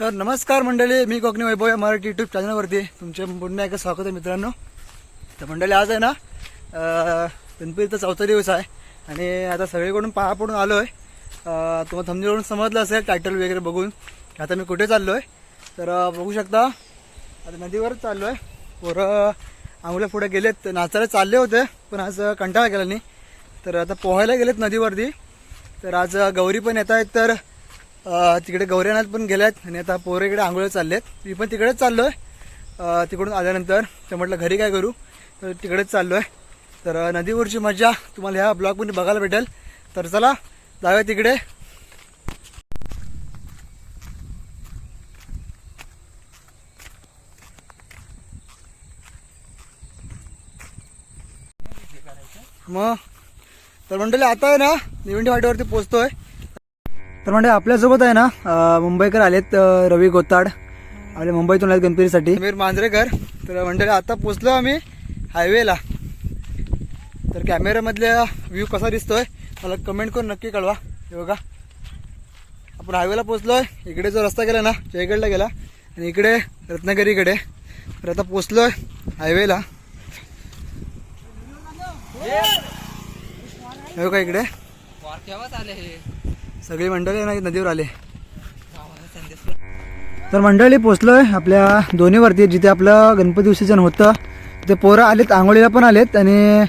तर नमस्कार मंडळी मी कोकणी वैभव या मराठी युट्यूब चॅनलवरती तुमचे पुन्हा एकदा स्वागत आहे मित्रांनो. तर मंडळी आज आहे ना अं, गणपतीचा चौथा दिवस आहे आणि आता सगळीकडून पाया पडून आलो आहे तुम्हाला थमनीवरून समजलं असेल टायटल वगैरे बघून. की आता मी कुठे चाललो आहे तर बघू शकता आता नदीवरच चाललो आहे पोरं आंघोळ्या पुढे गेलेत नाचायला चालले होते पण आज कंटाळा केला नाही. तर आता पोहायला गेलेत नदीवरती. तर आज गौरी पण येत आहेत तर तिकडे गौऱ्यानाथ पण गेल्यात आणि आता पोरं इकडे आंघोळ्या चाललेत. मी पण तिकडेच चाललो आहे तिकडून आल्यानंतर तर म्हटलं घरी काय करू? तर तिकडेच चाललो आहे तर नदीवरची मजा तुम्हाला ह्या ब्लॉगमध्ये बघायला भेटेल. तर चला जाऊया तिकडे. मग तर मंडळी आता आहे ना निवंडी वाटेवरती पोचतोय. तर म्हणजे आपल्यासोबत आहे ना मुंबईकर आलेत रवी गोताड. आपले मुंबईतून आलेत गणपतीसाठी. समीर मांजरेकर. तर मंडळी आता पोचलो आम्ही हायवेला. तर कॅमेऱ्यामधल्या व्ह्यू कसा दिसतोय मला कमेंट करून नक्की कळवा. हे बघा. आपण हायवेला पोचलोय. इकडे जो रस्ता गेला ना जयगडला गेला आणि इकडे रत्नागिरीकडे. तर आता पोचलोय हायवेला. हे बघा इकडे. हे? सगळी मंडळी ना नदीवर आले. तर मंडळी पोचलोय आपल्या दोन्हीवरती जिथे आपलं गणपती विसर्जन होतं. तिथे पोरं आलेत आंघोळीला पण आलेत आणि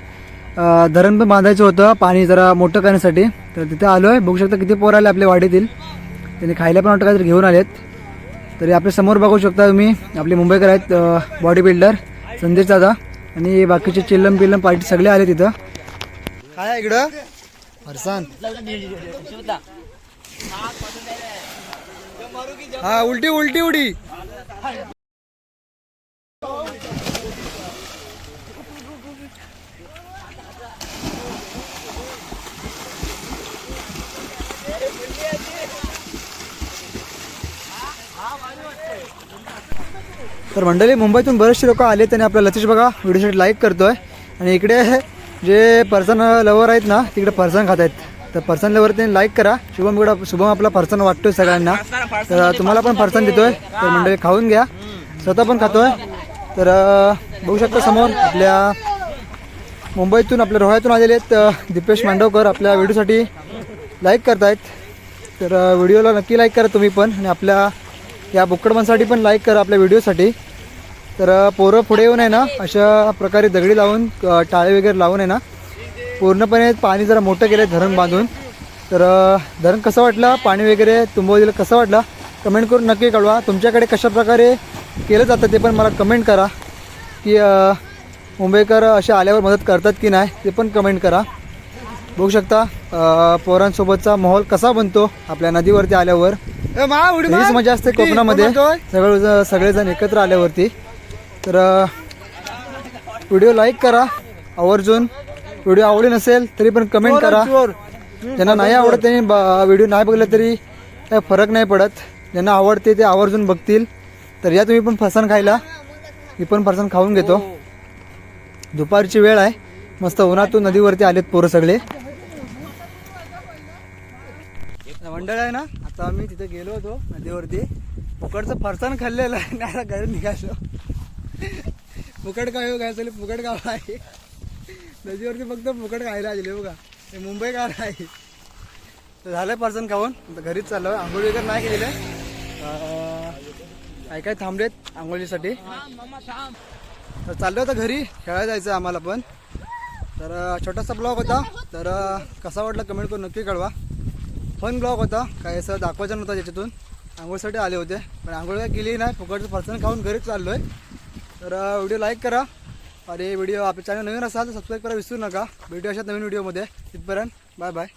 धरण पण बांधायचं होतं पाणी जरा मोठं करण्यासाठी. तर तिथे आलोय बघू शकता किती पोरं आले आपल्या वाडीतील. त्यांनी खायला पण वाटतं काहीतरी घेऊन आलेत. तरी आपल्यासमोर बघू शकता तुम्ही आपले मुंबईकर आहेत बॉडी बिल्डर संदेश दादा आणि बाकीचे चिल्लम पिल्लम पार्टी सगळे आले तिथं. काय इकडं? फरसान. हा उलटी उलटी उडी. तर मंडळी मुंबईतून बरेचसे लोक आले आणि आपला लतीश बघा व्हिडिओसाठी लाईक करतोय. आणि इकडे जे पर्सन लवर आहेत ना तिकडे पर्सन खात आहेत. तर फरसाण लवर त्यांनी लाईक करा. शुभम इकडं शुभम आपला फरसाण वाटतोय सगळ्यांना. तर तुम्हाला पण फरसाण देतोय. तर मंडळी खाऊन घ्या. स्वतः पण खातोय. तर बघू शकता समोर आपल्या मुंबईतून आपल्या रोह्यातून आलेले आहेत दीपेश मांडवकर आपल्या व्हिडिओसाठी लाईक करतायत. तर व्हिडिओला नक्की लाईक करा तुम्ही पण. आणि आपल्या या बुक्कडमांसाठी पण लाईक करा आपल्या व्हिडिओसाठी. तर पोरं पुढे येऊन आहे ना अशा प्रकारे दगडी लावून टाळे वगैरे लावून आहे ना पूर्णपणे पाणी जरा मोठं केलं आहे धरण बांधून. तर धरण कसं वाटलं? पाणी वगैरे तुंबवलेलं कसं वाटलं? कमेंट करून नक्की कळवा. तुमच्याकडे कशा प्रकारे केलं जातं ते पण मला कमेंट करा. की मुंबईकर असे आल्यावर मदत करतात की नाही ते पण कमेंट करा. बघू शकता पोरांसोबतचा माहोल कसा बनतो आपल्या नदीवरती आल्यावर. हीच मजा असते कोकणामध्ये. सगळे सगळेजण एकत्र आल्यावरती. तर व्हिडिओ लाईक करा. आवर्जून व्हिडिओ आवडली नसेल तरी पण कमेंट करा. ज्यांना नाही आवडत त्यांनी व्हिडिओ नाही बघला तरी काय फरक नाही पडत. ज्यांना आवडते ते आवर्जून बघतील. तर या तुम्ही पण फरसाण खायला. मी पण फरसाण खाऊन घेतो. दुपारची वेळ आहे. मस्त उन्हातून नदीवरती आलेत पोरं सगळे. मंडळ आहे ना? आता आम्ही तिथे गेलो होतो नदीवरती. फुकटचं फरसाण खाल्लेलं आहे. आता घरी निघालो. फुकट काय काय असेल? फुकट गाव आहे? नदीवरती फक्त फुकट खायला आलेले बघा. हे मुंबई गाव आहे. तर झालं फरसाण खाऊन. आता घरीच चाललो आंघोळ वगैरे नाही केलेलं. काय काय थांबलेत आंघोळीसाठी? तर चाललो होतं घरी. खेळायला जायचं आम्हाला पण. तर छोटासा ब्लॉग होता. तर कसा वाटला कमेंट करून नक्की कळवा. फन ब्लॉग होता. काय असं दाखवायचं नव्हता त्याच्यातून. आंघोळसाठी आले होते. पण आंघोळ काय केली नाही. फुकटचं फरसाण खाऊन घरीच चाललो आहे तर व्हिडिओ लाईक करा. अरे व्हिडिओ आपल्या चॅनल नवीन असाल तर सबस्क्राईब करा विसरू नका. भेटू अशा नवीन व्हिडिओमध्ये तिथपर्यंत बाय बाय